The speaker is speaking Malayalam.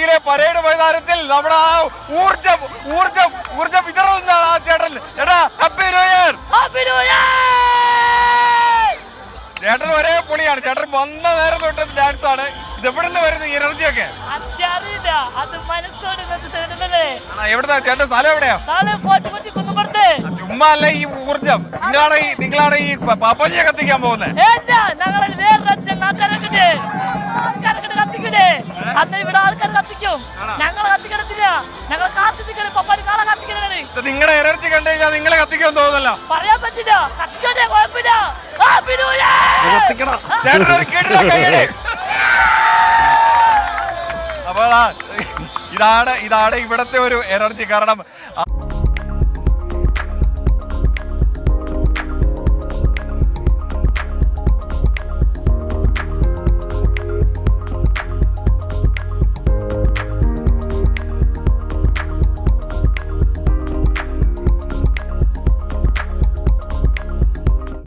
കൊച്ചിയിലെ പരേഡ് മൈതാനത്തിൽ നമ്മുടെ ആ ഊർജം ഊർജം ഊർജം വിതറുന്നതാണ് ആ ചേട്ടൻ. ചേട്ടാ ഹാപ്പി ന്യൂ ഇയർ! ചേട്ടൻ ഒരേ പൊളിയാണ്. ചേട്ടൻ വന്ന നേരം തൊട്ട് ഡാൻസ് ആണ്. ഇത് എവിടെ നിന്ന് വരുന്നു ഈ എനർജി ഒക്കെ? എവിടുന്നാ? ചേട്ടൻ സ്ഥലം എവിടെയാ? ചുമ്മാ അല്ല ഈ ഊർജം നിങ്ങളാണ് ഈ നിങ്ങളാണ് ഈ പപ്പാജിയെ കത്തിക്കാൻ പോകുന്നത്. അന്ന് ഇവിടെ ആൾക്കാർ കത്തിക്കും. ഞങ്ങൾ കത്തിക്കണത്തില്ല. ഞങ്ങൾ കാത്തിരിക്കണേ. പപ്പാടി നാളെ കത്തിക്കണേ നിങ്ങളുടെ എനർജി കണ്ടു കഴിഞ്ഞാൽ നിങ്ങളെ കത്തിക്കാൻ തോന്നല്ല പറയാൻ പറ്റില്ല. കത്തിക്കണ്ടേ കുഴപ്പമില്ല. അപ്പോൾ ഇതാണ് ഇതാണ് ഇവിടത്തെ ഒരു എനർജി കാരണം.